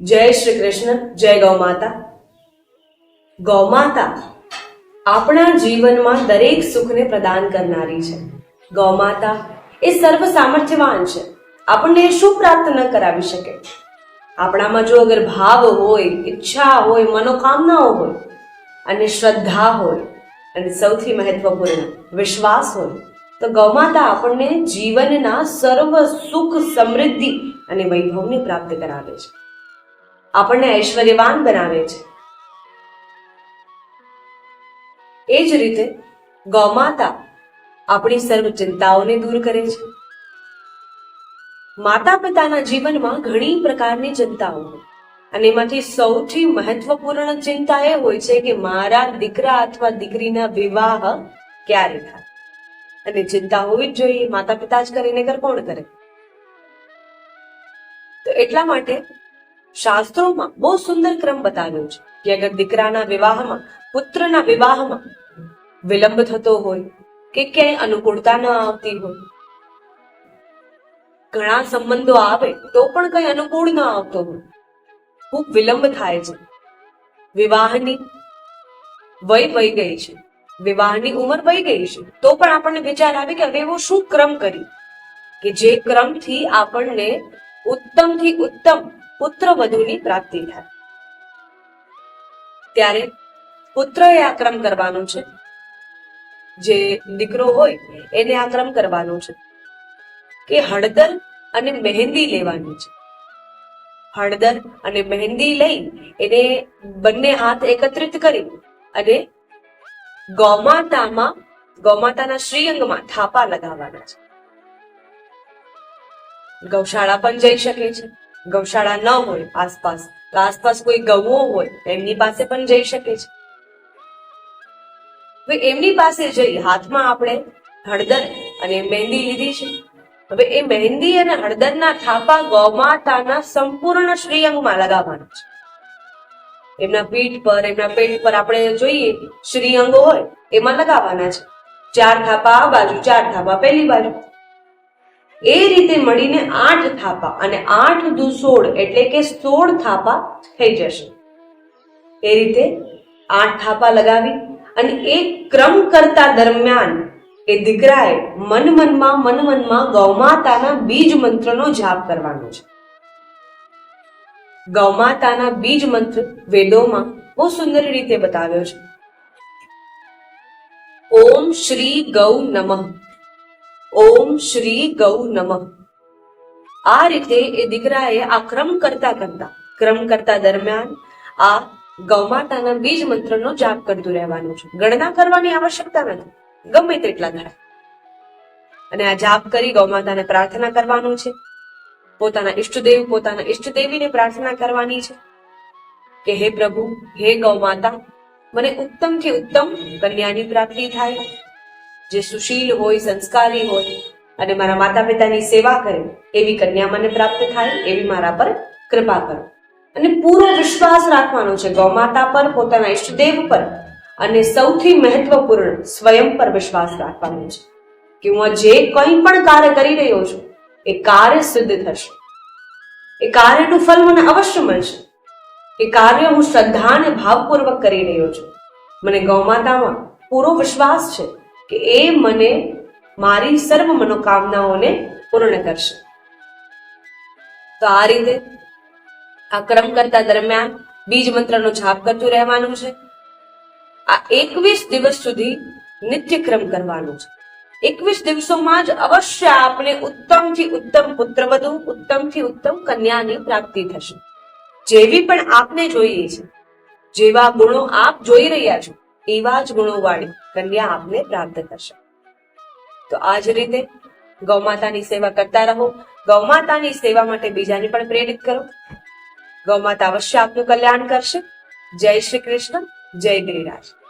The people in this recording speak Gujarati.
જય શ્રી કૃષ્ણ, જય ગૌ માતા. ગૌ માતા આપણા જીવનમાં દરેક સુખને પ્રદાન કરનારી છે. ગૌ માતા એ સર્વ સામર્થ્યવાન છે. આપણને શું પ્રાપ્ત ન કરાવી શકે? આપણામાં જો અગર ભાવ હોય, ઈચ્છા હોય, મનોકામનાઓ હોય, અને શ્રદ્ધા હોય, અને સૌથી મહત્વપૂર્ણ વિશ્વાસ હોય, તો ગૌમાતા આપણને જીવનના સર્વ સુખ સમૃદ્ધિ અને વૈભવને પ્રાપ્ત કરાવે છે. આપણને ઐશ્વર્યવાન બનાવે છે. એ જ રીતે ગૌમાતા આપણી સર્વ ચિંતાઓને દૂર કરે છે. માતા પિતાના જીવનમાં ઘણી પ્રકારની ચિંતાઓ અને એમાંથી સૌથી મહત્વપૂર્ણ ચિંતા એ હોય છે કે મારા દીકરા અથવા દીકરીના વિવાહ ક્યારે થાય. અને ચિંતા હોવી જ જોઈએ માતા પિતા જ કરીને કર કોણ કરે? તો એટલા માટે શાસ્ત્રોમાં બહુ સુંદર ક્રમ બતાવ્યો છે કે અગર દીકરાના વિવાહમાં, પુત્રના વિવાહમાં વિલંબ થતો હોય કે ક્યાંય અનુકૂળતા ન આવતી હોય, ઘણા સંબંધો આવે તો પણ કઈ અનુકૂળ ન આવતો હોય, ખૂબ વિલંબ થાય છે. વિવાહની વય વહી ગઈ છે. વિવાહની ઉંમર વહી ગઈ છે. તો પણ આપણને વિચાર આવે કે હવે એવો શું ક્રમ કરી કે જે ક્રમથી આપણને ઉત્તમથી ઉત્તમ પુત્ર વધુની પ્રાપ્તિ થાય. ત્યારે પુત્રએ આક્રમ ક્રમ કરવાનો છે. જે દીકરો હોય, એને આક્રમ કરવાનો છે. કે હળદર અને મહેંદી લેવાની છે. હળદર અને મહેંદી લઈ એને બંને હાથ એકત્રિત કરી અને ગૌમાતામાં, ગૌમાતાના શ્રીઅંગમાં થાપા લગાવવાના છે. ગૌશાળા પણ જઈ શકે છે. ગૌશાળા ન હોય, આસપાસ, તો આસપાસ કોઈ ગૌઓ હોય એમની પાસે પણ જઈ શકે છે. એમની પાસે જઈ હાથમાં આપણે હળદર અને મહેંદી લીધી છે. હવે એ મહેંદી અને હળદરના થાપા ગૌમાતાના સંપૂર્ણ શ્રીઅંગમાં લગાવવાના છે. એમના પીઠ પર, એમના પેટ પર આપણે જોઈએ, શ્રીઅંગો હોય, એમાં લગાવવાના છે. ચાર થાપા આ બાજુ, ચાર થાપા પેલી બાજુ. એ રીતે મળીને આઠ થાપા અને આઠ દુ સોળ એટલે કે સોળ થાપા થઈ જશે. એ રીતે આઠ થાપા લગાવી અને એ ક્રમ કરતા દરમિયાન એ દીકરાએ મન મનમાં મન મનમાં ગૌમાતાના બીજ મંત્રનો જાપ કરવાનો છે. ગૌમાતાના બીજ મંત્ર વેદોમાં બહુ સુંદર રીતે બતાવ્યો છે. ઓમ શ્રી ગૌ નમઃ. ઓમ શ્રી ગૌ નમઃ. આ રીતે એ દીકરાએ આ ક્રમ કરતા કરતા, ક્રમ કરતા દરમિયાન આ ગૌમાતાના બીજ મંત્રનો જાપ કરતું રહેવાનું છે. ગણના કરવાની આવશ્યકતા નથી. ગમે તેટલા ધરા અને આ જાપ કરી ગૌમાતાને પ્રાર્થના કરવાનું છે. પોતાના ઈષ્ટદેવ, પોતાના ઈષ્ટદેવીને પ્રાર્થના કરવાની છે કે, હે પ્રભુ, હે ગૌમાતા મને ઉત્તમથી ઉત્તમ કન્યાની પ્રાપ્તિ થાય. જે સુશીલ હોય, સંસ્કારી હોય અને મારા માતા પિતાની સેવા કરે, એવી કન્યા મને પ્રાપ્ત થાય, એવી મારા પર કૃપા કરો. અને પૂરો વિશ્વાસ રાખવાનો છે, ગૌમાતા પર, પોતાના ઈષ્ટદેવ પર અને સૌથી મહત્વપૂર્ણ, સ્વયં પર વિશ્વાસ રાખવાનો છે કે હું જે કંઈ પણ કાર્ય કરી રહ્યો છું, એ કાર્ય સિદ્ધ થશે. એ કાર્યનું ફલ મને અવશ્ય મળશે. એ કાર્ય હું શ્રદ્ધા અને ભાવપૂર્વક કરી રહ્યો છું. મને ગૌમાતામાં પૂરો વિશ્વાસ છે. કે એ મને મારી સર્વ મનોકામનાઓને પૂર્ણ કરશે. તો આ રીતે આ ક્રમ કરતા દરમિયાન બીજ મંત્રનો જાપ કરતું રહેવાનું છે. આ એકવીસ દિવસ સુધી નિત્ય ક્રમ કરવાનું છે. એકવીસ દિવસોમાં જ અવશ્ય આપણે ઉત્તમથી ઉત્તમ પુત્રવધુ, ઉત્તમથી ઉત્તમ કન્યાની પ્રાપ્તિ થશે. જેવી પણ આપને જોઈએ છે, જેવા ગુણો આપ જોઈ રહ્યા છો એવા જ ગુણોવાળી કન્યા આપને પ્રાપ્ત થશે. તો આ જ રીતે ગૌમાતાની સેવા કરતા રહો. ગૌમાતાની સેવા માટે બીજાને પણ પ્રેરિત કરો. ગૌમાતા અવશ્ય આપનું કલ્યાણ કરશે. જય શ્રી કૃષ્ણ, જય ગિરિરાજ.